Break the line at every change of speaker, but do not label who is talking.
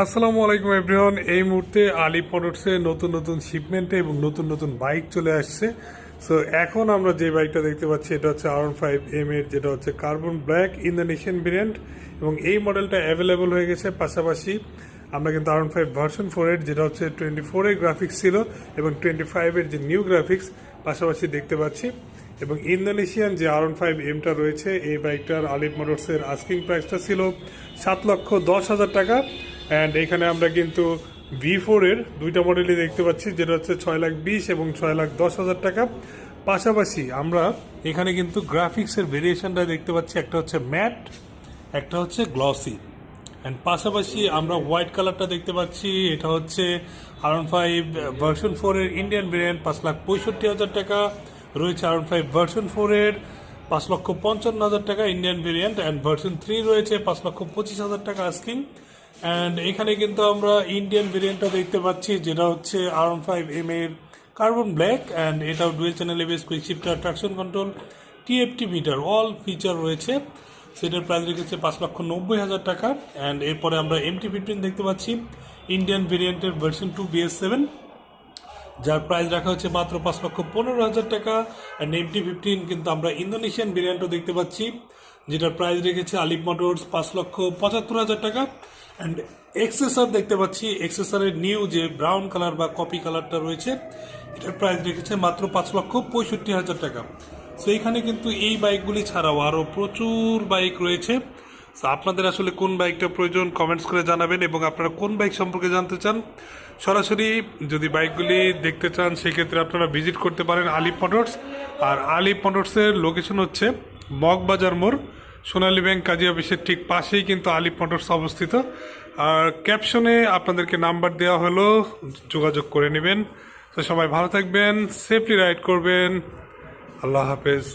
আসসালামু আলাইকুম এভরিওয়ান। এই মুহূর্তে আলি মোটরসে নতুন নতুন শিপমেন্টে এবং নতুন নতুন বাইক চলে আসছে। সো এখন আমরা যে বাইকটা দেখতে পাচ্ছি, এটা হচ্ছে আর ফাইভ এম এর, যেটা হচ্ছে কার্বন ব্ল্যাক ইন্দোনেশিয়ান ভেরিয়েন্ট এবং এই মডেলটা অ্যাভেলেবল হয়ে গেছে। পাশাপাশি আমরা কিন্তু আর ফাইভ ভার্সন ফোর এর, যেটা হচ্ছে টোয়েন্টি ফোরের গ্রাফিক্স ছিল এবং টোয়েন্টি ফাইভের যে নিউ গ্রাফিক্স পাশাপাশি দেখতে পাচ্ছি। এবং ইন্দোনেশিয়ান যে আর ফাইভ এমটা রয়েছে, এই বাইকটার আলিফ মোটরসের আস্কিং প্রাইসটা ছিল সাত লক্ষ দশ হাজার টাকা। অ্যান্ড এখানে আমরা কিন্তু ভি ফোরের দুইটা মডেলই দেখতে পাচ্ছি, যেটা হচ্ছে ছয় লাখ বিশ এবং ছয় লাখ দশ হাজার টাকা। পাশাপাশি আমরা এখানে কিন্তু গ্রাফিক্সের ভেরিয়েশনটা দেখতে পাচ্ছি, একটা হচ্ছে ম্যাট একটা হচ্ছে গ্লসি অ্যান্ড পাশাপাশি আমরা হোয়াইট কালারটা দেখতে পাচ্ছি, এটা হচ্ছে আর ফাইভ ভার্সন ফোরের ইন্ডিয়ান ভেরিয়েন্ট পাঁচ লাখ পঁয়ষট্টি হাজার টাকা। রয়েছে আর ফাইভ ভার্সন ফোরের পাঁচ লক্ষ পঞ্চান্ন হাজার টাকা Indian variant and version three রয়েছে পাঁচ লক্ষ পঁচিশ হাজার টাকা আস্কিং। অ্যান্ড এখানে কিন্তু আমরা ইন্ডিয়ান ভেরিয়েন্টটা দেখতে পাচ্ছি, যেটা হচ্ছে আর ওয়ান ফাইভ এম এর কার্বন ব্ল্যাক অ্যান্ড এটাও dual channel ABS quick shifter traction control TFT meter all feature রয়েছে। সেটার প্রাইস রেখেছে পাঁচ লক্ষ নব্বই হাজার টাকা। অ্যান্ড এরপরে আমরা এমটি ফিফটিন দেখতে পাচ্ছি ইন্ডিয়ান ভেরিয়েন্টের ভার্সন টু বিএস সেভেন যার প্রাইস রাখা হচ্ছে মাত্র পাঁচ লক্ষ পনেরো হাজার টাকা। অ্যান্ড এমটি ফিফটিন কিন্তু আমরা ইন্দোনেশিয়ান ভেরিয়েন্টও দেখতে পাচ্ছি, যেটার প্রাইস রেখেছে আলিফ মোটরস পাঁচ লক্ষ পঁচাত্তর হাজার টাকা। অ্যান্ড এক্সেসার দেখতে পাচ্ছি এক্সেসারের নিউ যে ব্রাউন কালার বা কপি কালারটা রয়েছে এটার প্রাইস রেখেছে মাত্র পাঁচ লক্ষ পঁয়ষট্টি হাজার টাকা। সো এখানে কিন্তু এই বাইকগুলি ছাড়াও আরও প্রচুর বাইক রয়েছে। So, আপনাদের আসলে কোন বাইকটা প্রয়োজন কমেন্টস করে জানাবেন এবং আপনারা কোন বাইক সম্পর্কে জানতে চান সরাসরি যদি বাইকগুলি দেখতে চান সেক্ষেত্রে আপনারা ভিজিট করতে পারেন আলিপ মোটরস আর আলিপ মোটরসের লোকেশন হচ্ছে মগবাজার মোড়। সোনালী ব্যাংক, কাজী অফিসের ঠিক পাশেই কিন্তু আলিপ মোটরস অবস্থিত। আর ক্যাপশনে আপনাদেরকে নাম্বার দেওয়া হলো, যোগাযোগ করে নেবেন। তো সবাই ভালো থাকবেন সেফলি রাইড করবেন। আল্লাহ হাফেজ।